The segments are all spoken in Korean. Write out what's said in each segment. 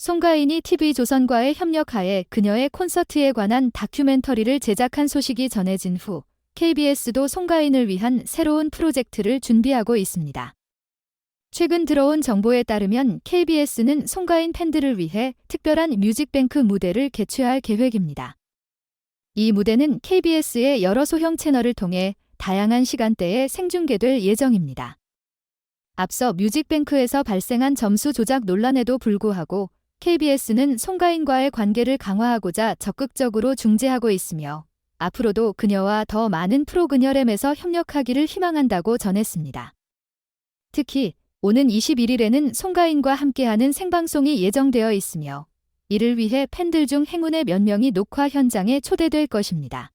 송가인이 TV조선과의 협력하에 그녀의 콘서트에 관한 다큐멘터리를 제작한 소식이 전해진 후 KBS도 송가인을 위한 새로운 프로젝트를 준비하고 있습니다. 최근 들어온 정보에 따르면 KBS는 송가인 팬들을 위해 특별한 뮤직뱅크 무대를 개최할 계획입니다. 이 무대는 KBS의 여러 소형 채널을 통해 다양한 시간대에 생중계될 예정입니다. 앞서 뮤직뱅크에서 발생한 점수 조작 논란에도 불구하고 KBS는 송가인과의 관계를 강화하고자 적극적으로 중재하고 있으며 앞으로도 그녀와 더 많은 프로그녀램에서 협력하기를 희망한다고 전했습니다. 특히 오는 21일에는 송가인과 함께하는 생방송이 예정되어 있으며 이를 위해 팬들 중 행운의 몇 명이 녹화 현장에 초대될 것입니다.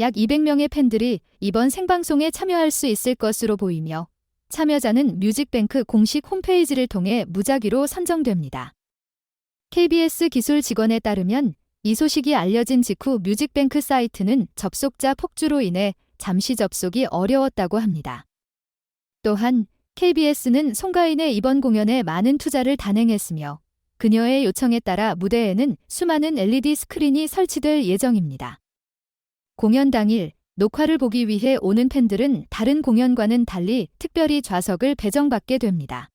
약 200명의 팬들이 이번 생방송에 참여할 수 있을 것으로 보이며 참여자는 뮤직뱅크 공식 홈페이지를 통해 무작위로 선정됩니다. KBS 기술 직원에 따르면 이 소식이 알려진 직후 뮤직뱅크 사이트는 접속자 폭주로 인해 잠시 접속이 어려웠다고 합니다. 또한 KBS는 송가인의 이번 공연에 많은 투자를 단행했으며 그녀의 요청에 따라 무대에는 수많은 LED 스크린이 설치될 예정입니다. 공연 당일 녹화를 보기 위해 오는 팬들은 다른 공연과는 달리 특별히 좌석을 배정받게 됩니다.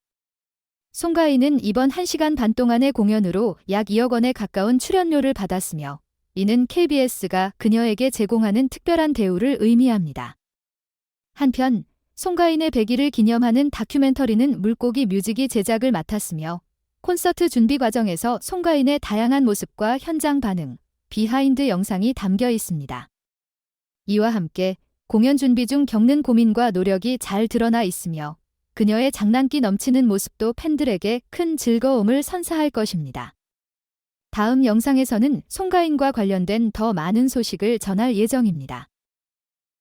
송가인은 이번 1시간 반 동안의 공연으로 약 2억 원에 가까운 출연료를 받았으며 이는 KBS가 그녀에게 제공하는 특별한 대우를 의미합니다. 한편 송가인의 100일을 기념하는 다큐멘터리는 물고기 뮤직이 제작을 맡았으며 콘서트 준비 과정에서 송가인의 다양한 모습과 현장 반응, 비하인드 영상이 담겨 있습니다. 이와 함께 공연 준비 중 겪는 고민과 노력이 잘 드러나 있으며 그녀의 장난기 넘치는 모습도 팬들에게 큰 즐거움을 선사할 것입니다. 다음 영상에서는 송가인과 관련된 더 많은 소식을 전할 예정입니다.